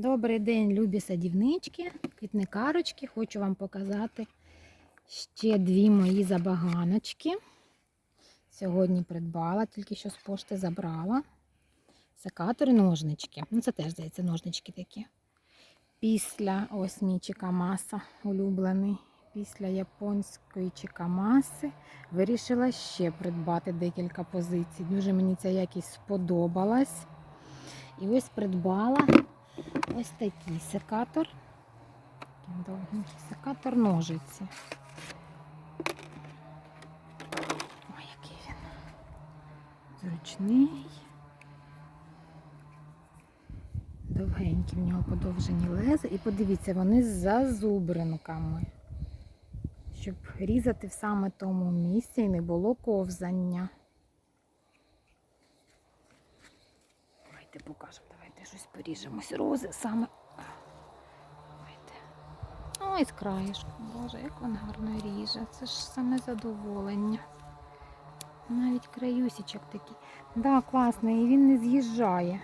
Добрий день, любі садівнички, квітникарочки. Хочу вам показати ще дві мої забаганочки. Сьогодні придбала, тільки що з пошти забрала. Секатори ножнички. Ну, це теж, здається, ножнички такі. Після ось мій чикамаса улюблений. Після японської чикамаси вирішила ще придбати декілька позицій. Дуже мені ця якість сподобалась. І ось придбала ось такий секатор. Довгенький секатор ножиці. Ой, який він зручний. Довгенькі в нього подовжені лези. І подивіться, вони з зазубринками. Щоб різати в саме тому місці і не було ковзання. Давайте покажемо, давайте щось поріжемось. Рози саме. Давайте. Ой, з краєшку. Боже, як він гарно ріже. Це ж саме задоволення. Навіть краюсічок такий. Да, класно, і він не з'їжджає.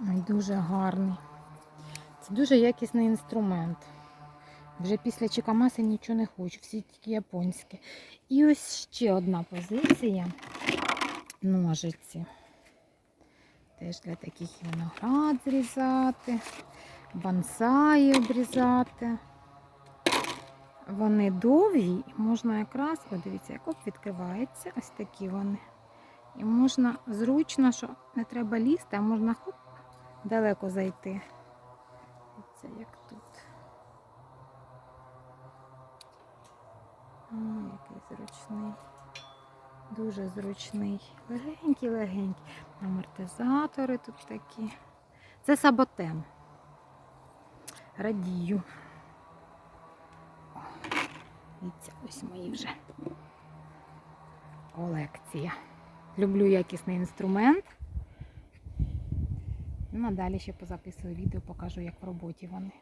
Ой, дуже гарний. Це дуже якісний інструмент. Вже після Чикамаси нічого не хочу, всі тільки японські. І ось ще одна позиція ножиці. Теж для таких виноград зрізати, бонсаї обрізати. Вони довгі можна якраз, о, дивіться, як оп, відкривається, ось такі вони. І можна зручно, що не треба лізти, а можна хоп, далеко зайти. Це як тут. Ой, який зручний. Дуже зручний. Легенький, легенький. Амортизатори тут такі. Це саботен. Радію. Дивіться, ось мої вже колекція. Люблю якісний інструмент. Ну, а далі ще позаписую відео, покажу, як в роботі вони.